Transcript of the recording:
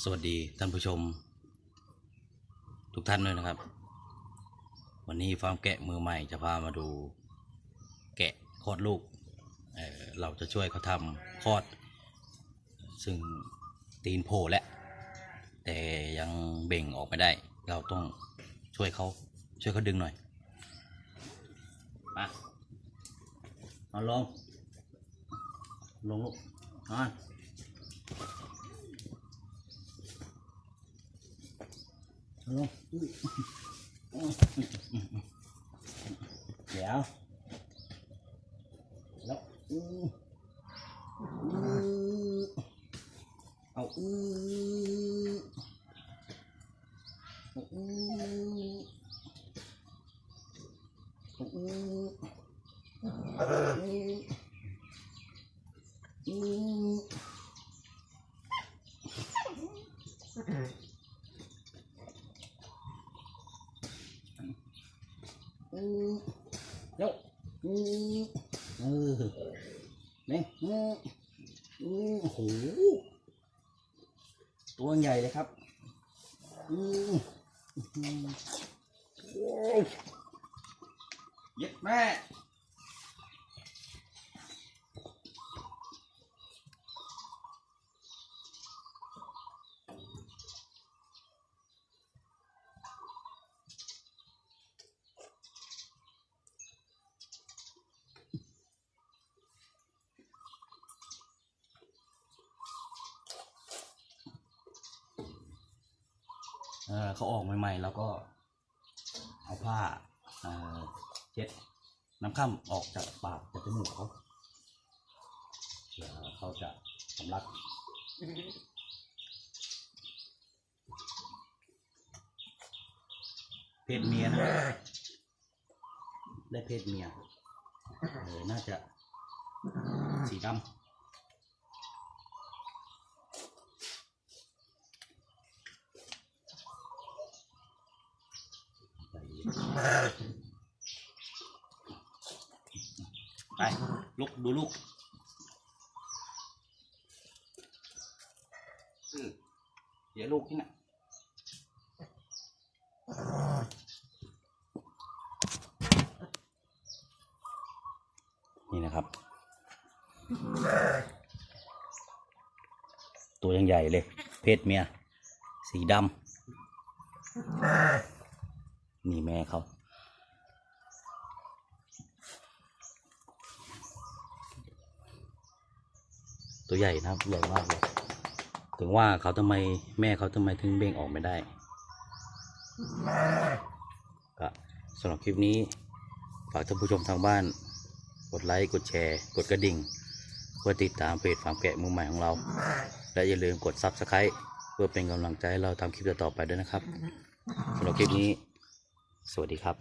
สวัสดีท่านผู้ชม ทุกท่านด้วยนะครับ วันนี้ฟาร์มแกะมือใหม่จะพามาดู แกะคลอดลูกเเราจะช่วยเขาทำคลอด ซึ่งตีนโผล่แล้วแต่ยังเบ่งออกไม่ได้ เราต้องช่วยเขาช่วยเขาดึงหน่อยมานอนลงลงลูกนอน ลงเดี๋ยวแล้วอื้ออื้อเอาอื้อเอาอื้อเอาอื้ออื้ออืมเออนี่ยอืมอืมโอ้โหตัวใหญ่เลยครับอืมอืมโอ้ยเย็ดแม่ เขาออกใหม่ๆแล้วก็เอาผ้าเช็ดน้ำข้ามออกจากปากจากจมูกเขาเดี๋ยวเขาจะสำลักเพศเมียนะได้เพศเมียเออน่าจะสีดำ ไป ลุก ดูลูกเดี๋ยวลูกที่น่ะนี่นะครับ ตัวยังใหญ่เลย เพศเมีย สีดำ นี่แม่เขาตัวใหญ่นะครับใหญ่มากเลยถึงว่าเขาทำไมแม่เขาทำไมถึงเบ่งออกไม่ได้ก็สำหรับคลิปนี้ฝากท่านผู้ชมทางบ้าน กดไลค์กดแชร์ กดกระดิ่งเพื่อติดตามเพจฟาร์มแกะมือใหม่ของเรา และอย่าลืมกด Subscribe เพื่อเป็นกำลังใจให้เราทำคลิปต่อๆไปด้วยนะครับสำหรับคลิปนี้ สวัสดีครับ